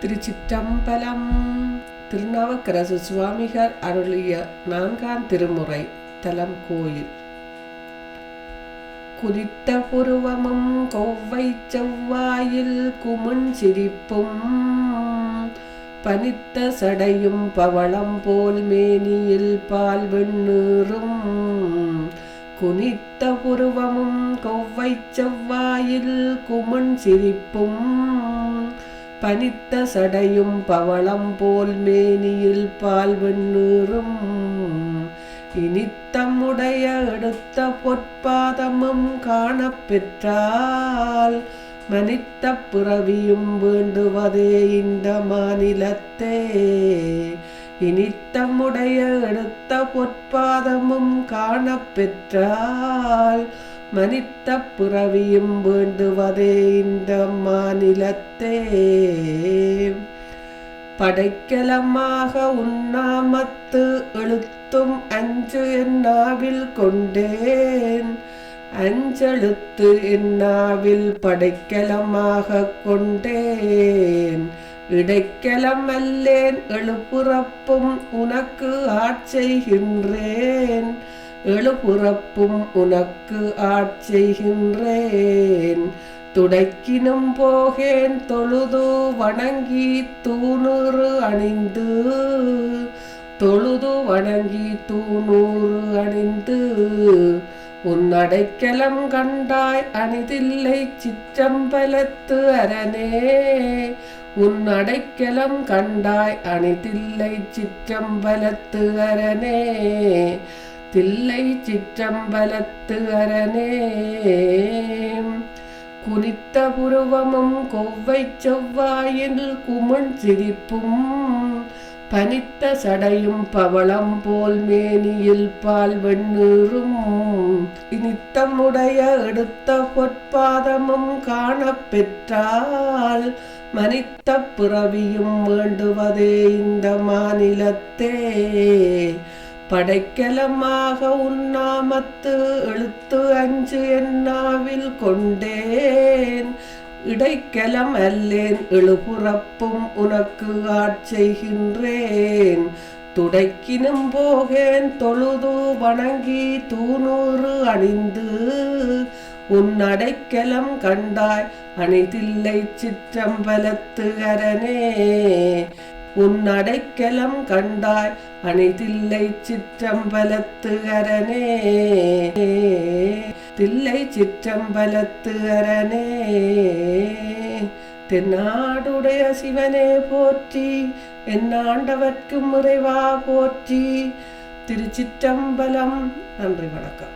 திருச்சிற்றம்பலம் திருநாவுக்கரசு சுவாமிகள் அருளிய நான்காம் திருமுறை தலம் கோயில் குதித்த புருவமும் கொவ்வை செவ்வாயில் குமுன் சிரிப்பும் பனித்த சடையும் பவளம் போல் மேனியில் பால் வெண்ணீரும் குனித்த புருவமும் கொவ்வை செவ்வாயில் குமுன் சிரிப்பும் பனித்த சடையும் பவளம் போல் மேனியில் பால் வெண்ணீரும் இனித்தம்முடைய எடுத்த பொற்பாதமும் காணப்பெற்றால் மனித்த பிறவியும் வேண்டுவதே இந்த மாநிலத்தே. இனித்தம்முடைய எடுத்த பொற்பாதமும் காணப்பெற்றால் மனித்த பிறவியும் வேண்டுவதே இந்த மாநிலத்தே. படைக்கலமாக உண்ணாமத்து எழுத்தும் அஞ்சு என்னாவில் கொண்டேன். அஞ்செழுத்து என்னாவில் படைக்கலமாக கொண்டேன். இடைக்கலம் அல்லேன் எழுப்புறப்பும் உனக்கு ஆட்செய்கின்றேன். எழுபுறப்பும் உனக்கு ஆட்செய்கின்றேன் துடைக்கினும் போகேன் தொழுது வணங்கி தூணூறு அணிந்து. தொழுது வணங்கி தூணூறு அணிந்து. உன் அடைக்கலம் கண்டாய் அணிதில்லை சிற்றம்பலத்து அரணே. உன் அடைக்கலம் கண்டாய் அணிதில்லை சிற்றம்பலத்து அரனே தில்லை சிற்றம்பலத்து அரணே. குனித்த புருவமும் கொவ்வை செவ்வாயில் குமண் சிரிப்பும் பனித்த சடையும் பவளம் போல் மேனியில் பால் வெண்ணீரும் இனித்தமுடைய எடுத்த பொற்பாதமும் காணப்பெற்றால் மனித்த பிறவியும் வேண்டுவதே இந்த மாநிலத்தே. படைக்கலமாக உண்ணாமத்து எழுத்து அஞ்சு என்னாவில் கொண்டேன். இடைக்கலம் அல்லேன் எழுபுறப்பும் உனக்கு ஆட்செய்கின்றேன் துடைக்கினும் போகேன் தொழுது வணங்கி தூணூறு அணிந்து. உன் அடைக்கலம் கண்டாய் அணிதில்லை சிற்றம்பலத்து அரனே உன் அடைக்கலம் கண்டாய் அணிதில்லை சிற்றம்பலத்து அரணே தில்லை சிற்றம்பலத்து அரணே தென்னாடுடைய சிவனே போற்றி என்னாண்டவர்க்கு முறைவா போற்றி. திருச்சிற்றம்பலம் நன்றி வணக்கம்.